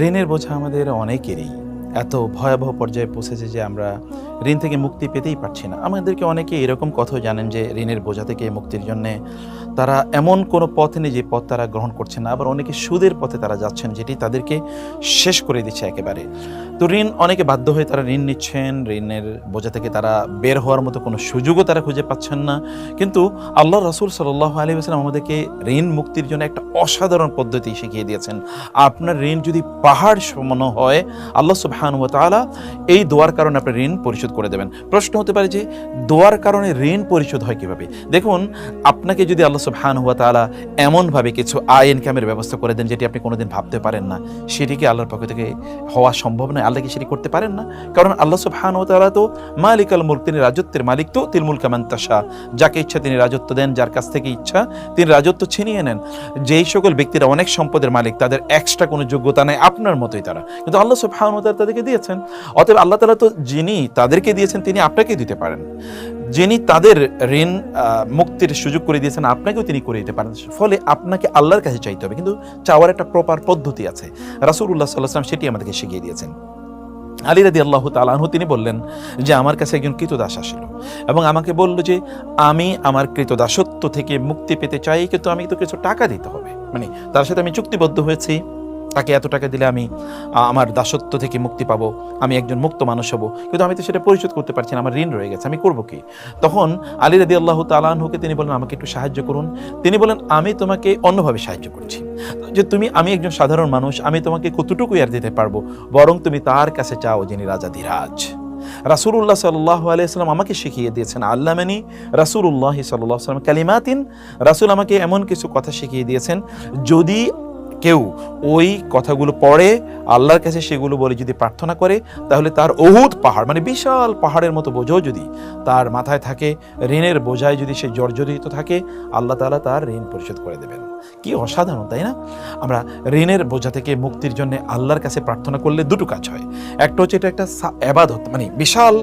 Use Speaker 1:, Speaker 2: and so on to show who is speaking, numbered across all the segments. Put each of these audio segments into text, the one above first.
Speaker 1: ঋণের বোঝা আমাদের অনেকেরই। এত ভয়াবহ পর্যায়ে পৌঁছেছে যে আমরা ঋণ থেকে মুক্তি পেতেই পারছি না। আমাদেরকে অনেকে এরকম কথাও জানেন যে ঋণের বোঝা থেকে মুক্তির জন্যে তারা এমন কোনো পথ নেই যে পথ তারা গ্রহণ করছেন না। আবার অনেকে সুদের পথে তারা যাচ্ছেন যেটি তাদেরকে শেষ করে দিচ্ছে একেবারে। তো ঋণ, অনেকে বাধ্য হয়ে তারা ঋণ নিচ্ছেন। ঋণের বোঝা থেকে তারা বের হওয়ার মতো কোনো সুযোগও তারা খুঁজে পাচ্ছেন না। কিন্তু আল্লাহ রসুল সাল্লাহ আলী আসলাম আমাদেরকে ঋণ মুক্তির জন্য একটা অসাধারণ পদ্ধতি শিখিয়ে দিয়েছেন। আপনার ঋণ যদি পাহাড় সমান হয়, আল্লাহ সুবহানুয়া তাআলা এই দোয়ার কারণে আপনার ঋণ পরিশোধ করে দেবেন। প্রশ্ন হতে পারে যে, দোয়ার কারণে ঋণ পরিশোধ হয় কীভাবে? দেখুন, আপনাকে যদি আল্লাহ সুবহানুয়া তাআলা এমনভাবে কিছু আয় ইনকামের ব্যবস্থা করে দেন যেটি আপনি কোনোদিন ভাবতে পারেন না সেটিকে আল্লাহর পক্ষ থেকে হওয়া সম্ভব নয়? আল্লাহ কি সেটি করতে পারেন না? কারণ আল্লাহ সুবহানুয়া তাআলা তো মালিক আল মুলক, তিনি রাজত্বের মালিক তো তিলমুল কামান তাশা। যাকে ইচ্ছা তিনি রাজত্ব দেন, যার কাছ থেকে ইচ্ছা তিনি রাজত্ব ছিনিয়ে নেন। যেই সকল ব্যক্তিরা অনেক সম্পদের মালিক, তাদের এক্সট্রা কোনো যোগ্যতা নেই আপনার মতোই তারা। কিন্তু আল্লাহ সুবহানাহু ওয়া তাআলা তাদেরকে দিয়েছেন। অতএব আল্লাহ তালা তো যিনি তাদেরকে দিয়েছেন, তিনি আপনাকে দিতে পারেন। যিনি তাদের ঋণ মুক্তির সুযোগ করে দিয়েছেন, আপনাকেও তিনি করে দিতে পারেন। ফলে আপনাকে আল্লাহর কাছে চাইতে হবে। কিন্তু চাওয়ার একটা প্রপার পদ্ধতি আছে। সাল্লাল্লাহু আলাইহি ওয়াসাল্লাম সেটি আমাদেরকে শিখিয়ে দিয়েছেন। আলী রাদি আল্লাহ তালাহু তিনি বললেন যে, আমার কাছে একজন কৃতদাস আসিল এবং আমাকে বলল যে, আমি আমার কৃতদাসত্ব থেকে মুক্তি পেতে চাই, কিন্তু আমি তো কিছু টাকা দিতে হবে। মানে তার সাথে আমি চুক্তিবদ্ধ হয়েছি। তাকে এত টাকা দিলে আমি আমার দাসত্ব থেকে মুক্তি পাবো, আমি একজন মুক্ত মানুষ হব। কিন্তু আমি তো সেটা পরিশোধ করতে পারছি না, আমার ঋণ রয়ে গেছে, আমি করব কি? তখন আলী রাদি আল্লাহ তালাহুকে তিনি বলেন, আমাকে একটু সাহায্য করুন। তিনি বলেন, আমি তোমাকে অন্যভাবে সাহায্য করছি। যে তুমি, আমি একজন সাধারণ মানুষ, আমি তোমাকে কতটুকু আর দিতে পারব? বরং তুমি তার কাছে চাও যিনি রাজা ধীরাজ। রাসুল্লাহ সাল্লাহ আলিয়াল্লাম আমাকে শিখিয়ে দিয়েছেন, আল্লামানি রাসুল্লাহ সাল্লাহ সাল্লাম কালিমাতিন। রাসুল আমাকে এমন কিছু কথা শিখিয়ে দিয়েছেন, যদি কেউ ওই কথাগুলো পড়ে, আল্লাহর কাছে সেগুলো বলে যদি প্রার্থনা করে, তাহলে তার অহুত পাহাড় মানে বিশাল পাহাড়ের মতো বোঝাও যদি তার মাথায় থাকে, ঋণের বোঝায় যদি সে জর্জরিত থাকে, আল্লাহ তাআলা তার ঋণ পরিশোধ করে দেবেন। কি অসাধারণ, তাই না? আমরা ঋণের বোঝা থেকে মুক্তির জন্য আল্লাহর কাছে প্রার্থনা করলে দুটো কাজ হয়। একটা হচ্ছে এটা একটা এবাদত মানে বিশাল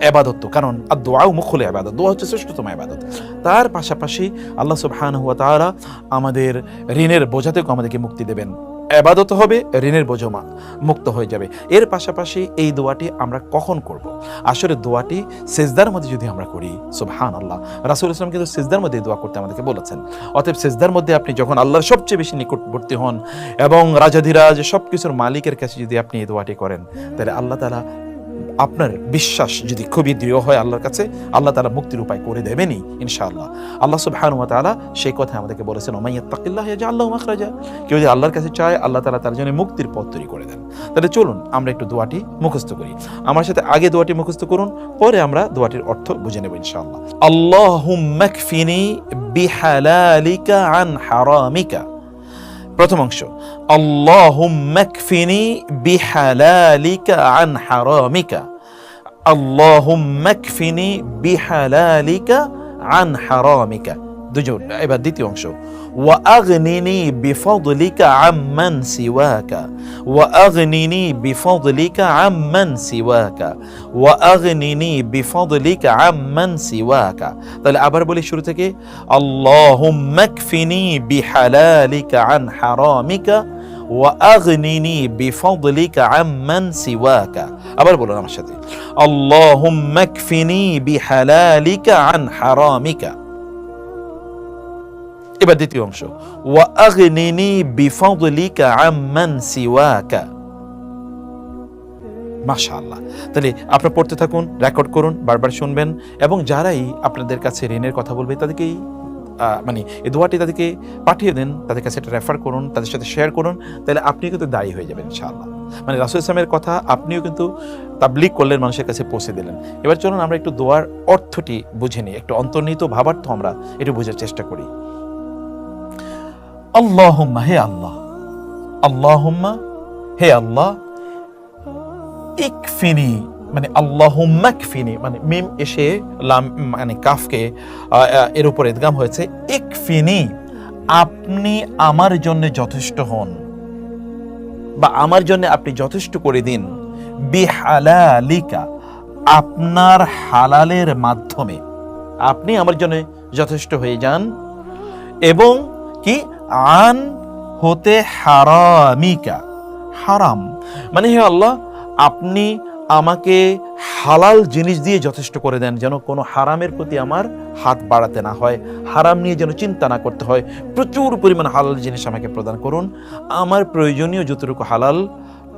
Speaker 1: এবাদত কারণ আর দোয়াও মুখলে এবাদত দোয়া হচ্ছে শ্রেষ্ঠতম এবাদত তার পাশাপাশি আল্লাহ সুবহান হুয়া তারা আমাদের ঋণের বোঝা থেকেও আমাদেরকে মুক্তি দেবেন। এবাদত হবে, ঋণের বোঝা মা- মুক্ত হয়ে যাবে। এর পাশাপাশি এই দোয়াটি আমরা কখন করব? আসলে দোয়াটি সেজদার মধ্যে যদি আমরা করি সুবহান আল্লাহ রাসুল ইসলাম কিন্তু সেজদার মধ্যে দোয়া করতে আমাদেরকে বলেছেন। অতএব সেজদার মধ্যে আপনি যখন আল্লাহর সবচেয়ে বেশি নিকটবর্তী হন এবং রাজাধিরাজ সব কিছুর মালিকের কাছে যদি আপনি এই দোয়াটি করেন, তাহলে আল্লাহ তালা আপনার বিশ্বাস যদি খুবই দৃঢ় হয় আল্লাহর কাছে, আল্লাহ তালা মুক্তির উপায় করে দেবেনই, ইনশাআল্লাহ। আল্লাহ সুবহানাহু ওয়া তাআলা সেই কথা আমাদেরকে বলেছেন ওমাইয়াত্তাকিল্লাহ ইয়াজআল্লাহু মাখরাজা। কেউ যদি আল্লাহর কাছে চায়, আল্লাহ তাআলা তার জন্য মুক্তির পথ তৈরি করে দেন। তাহলে চলুন আমরা একটু দোয়াটি মুখস্থ করি। আমার সাথে আগে দোয়াটি মুখস্থ করুন, পরে আমরা দোয়াটির অর্থ বুঝে নেব, ইনশাআল্লাহ। আল্লাহ বিহালালিকা আন হারামিকা। প্রথম অংশ আল্লাহুম্মা কফিনি বিহালালিকা আন হারামিকা। আল্লাহুম্মা কফিনি বিহালালিকা আন হারামিকা। দুজন এবার দ্বিতীয় অংশ وأغنني بفضلك عمن سواك وأغنني بفضلك عمن سواك وأغنني بفضلك عمن سواك তাহলে আবার বলি শুরু থেকে اللهم اكفني بحلالك عن حرامك وأغنني بفضلك عمن سواك আবার বলুন আমার সাথে اللهم اكفني بحلالك عن حرامك এবার দ্বিতীয় অংশ। মাশাআল্লাহ। তাহলে আপনারা পড়তে থাকুন, রেকর্ড করুন, বারবার শুনবেন এবং যারাই আপনাদের কাছে ঋণের কথা বলবে, তাদেরকেই মানে এই দোয়াটি তাদেরকে পাঠিয়ে দেন, তাদের কাছে এটা রেফার করুন, তাদের সাথে শেয়ার করুন, তাহলে আপনিও কিন্তু দায়ী হয়ে যাবেন, ইনশাআল্লাহ। মানে রাসুল ইসলামের কথা আপনিও কিন্তু তাবলিক করলেন, মানুষের কাছে পৌঁছে দিলেন। এবার চলুন আমরা একটু দোয়ার অর্থটি বুঝে নিই, একটু অন্তর্নিহিত ভাবার্থ আমরা একটু বোঝার চেষ্টা করি। আল্লাহুম্মা হে আল্লাহ আল্লাহুম্মা হে আল্লাহ ইকফিনি মানে আল্লাহুম্মা ইকফিনি মানে মিম এসে লাম মানে কাফকে এর উপর ইদগাম হয়েছে, ইকফিনি, আপনি আমার জন্য যথেষ্ট হন বা আমার জন্য আপনি যথেষ্ট করে দিন। বিহালালিকা, আপনার হালালের মাধ্যমে। আপনি আমার জন্য যথেষ্ট হয়ে যান এবং কি? আন হতে হারামিকা, হারাম। মানে হে আল্লাহ, আপনি আমাকে হালাল জিনিস দিয়ে যথেষ্ট করে দেন, যেন কোনো হারামের প্রতি আমার হাত বাড়াতে না হয়, হারাম নিয়ে যেন চিন্তা না করতে হয়। প্রচুর পরিমাণ হালাল জিনিস আমাকে প্রদান করুন। আমার প্রয়োজনীয় যতটুকু হালাল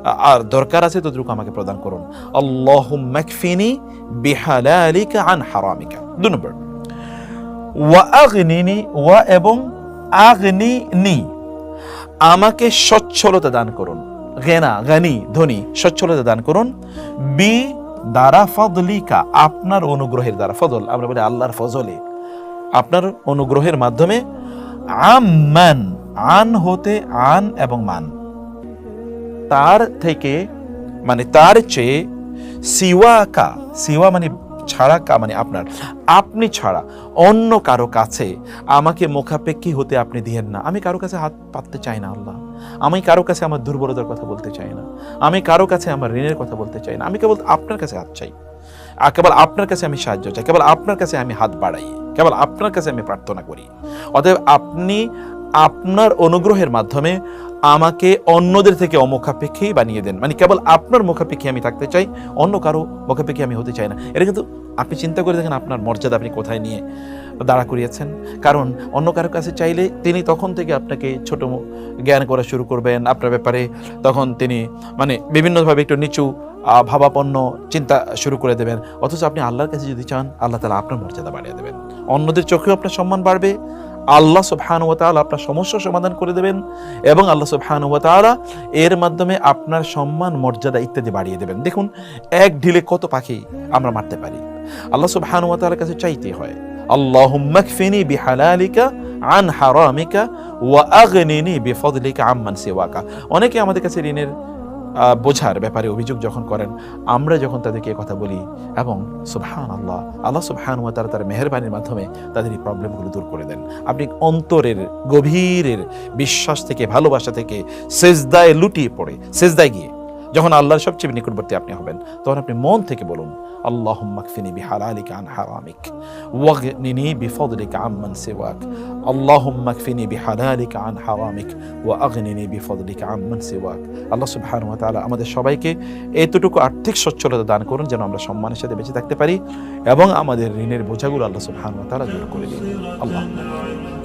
Speaker 1: আর দরকার আছে ততটুকু আমাকে প্রদান করুন। আল্লাহ মাকফিনি বিহালালিকা আন হারামিকা। দু নম্বর। ওয়া আগনিনি, ওয়া এবং আগনি নি। আমাকে সচ্ছলতা দান করুন। গেনা গানি ধনী, সচ্ছলতা দান করুন। বি, দ্বারা ফদলিকা, আপনার অনুগ্রহের দ্বারা। ফজল আমরা বলি আল্লাহর ফজলে। আপনার অনুগ্রহের মাধ্যমে আমান আন হতে আন এবং মান। তার থেকে মানে তার চেয়ে সিওয়া সিওয়াকা, সিওয়া মানে ছাড়া মানে আপনার, আপনি ছাড়া অন্য কারও কাছে আমাকে মুখাপেক্ষী হতে আপনি দিয়েন না। আমি কারও কাছে হাত পাততে চাই না, আল্লাহ। আমি কারও কাছে আমার দুর্বলতার কথা বলতে চাই না। আমি কারও কাছে আমার ঋণের কথা বলতে চাই না। আমি কেবল আপনার কাছে হাত চাই। কেবল আপনার কাছে আমি সাহায্য চাই। কেবল আপনার কাছে আমি হাত বাড়াই। কেবল আপনার কাছে আমি প্রার্থনা করি। অতএব আপনি আপনার অনুগ্রহের মাধ্যমে আমাকে অন্যদের থেকে অমুখাপেক্ষী বানিয়ে দেন। মানে কেবল আপনার মুখাপেক্ষী আমি থাকতে চাই, অন্য কারও মুখাপেক্ষী আমি হতে চাই না। এটা কিন্তু আপনি চিন্তা করে দেখেন আপনার মর্যাদা আপনি কোথায় নিয়ে দাঁড়া করিয়েছেন। কারণ অন্য কারও কাছে চাইলে তিনি তখন থেকে আপনাকে ছোট জ্ঞান করা শুরু করবেন আপনার ব্যাপারে। তখন তিনি মানে বিভিন্নভাবে একটু নিচু ভাবাপন্ন চিন্তা শুরু করে দেবেন। অথচ আপনি আল্লাহর কাছে যদি চান, আল্লাহ তালা আপনার মর্যাদা বাড়িয়ে দেবেন। অন্যদের চোখেও আপনার সম্মান বাড়বে আল্লাহ সুবহান ওয়া তাআলা আপনার সমস্যার সমাধান করে দেবেন এবং আল্লাহ সুবহান ওয়া তাআলা এর মাধ্যমে আপনার সম্মান, মর্যাদা ইত্যাদি বাড়িয়ে দেবেন। দেখুন, এক ঢিলে কত পাখি আমরা মারতে পারি। আল্লাহ সুবহান ওয়া তাআলার কাছে চাইতে হয়, আল্লাহুম্মা কফিনি বিহালালিকা আন হারামিকা ওয়া আগনিনি বিফদলিকা আম্মান সিওয়াকা। অনেকে আমাদের কাছে ঋণের বোঝার ব্যাপারে অভিযোগ যখন করেন, আমরা যখন তাদেরকে কথা বলি এবং সুবহান আল্লাহ আল্লাহ সুবহান ওয়া তারা তার মেহেরবানির মাধ্যমে তাদের এই প্রবলেমগুলো দূর করে দেন। আপনি অন্তরের গভীরের বিশ্বাস থেকে, ভালোবাসা থেকে সেজদায় লুটিয়ে পড়ে, সেজদায় গিয়ে। যখন আল্লাহর সবচেয়ে নিকটবর্তী আপনি হবেন, তখন আপনি মন থেকে বলুন আল্লাহ মাকফিনি বিহালালিকা আন হারামিক, ওয়াগনিনি বিফদলিকা আম্মান সিওয়াক, আল্লাহুম্মা কফিনি বিহালালিকা আন হারামিক ওয়া আগনিনি বিফদলিকা আম্মান সিওয়াক। আল্লাহ সুবহানাহু ওয়া তাআলা আমাদের সবাইকে এতটুকু আর্থিক সচ্ছলতা দান করুন যেন আমরা সম্মানের সাথে বেঁচে থাকতে পারি এবং আমাদের ঋণের বোঝাগুলো আল্লাহ সুবহানাহু ওয়া তাআলা দূর করে দিন। আল্লাহ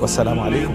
Speaker 1: আসসালামু আলাইকুম।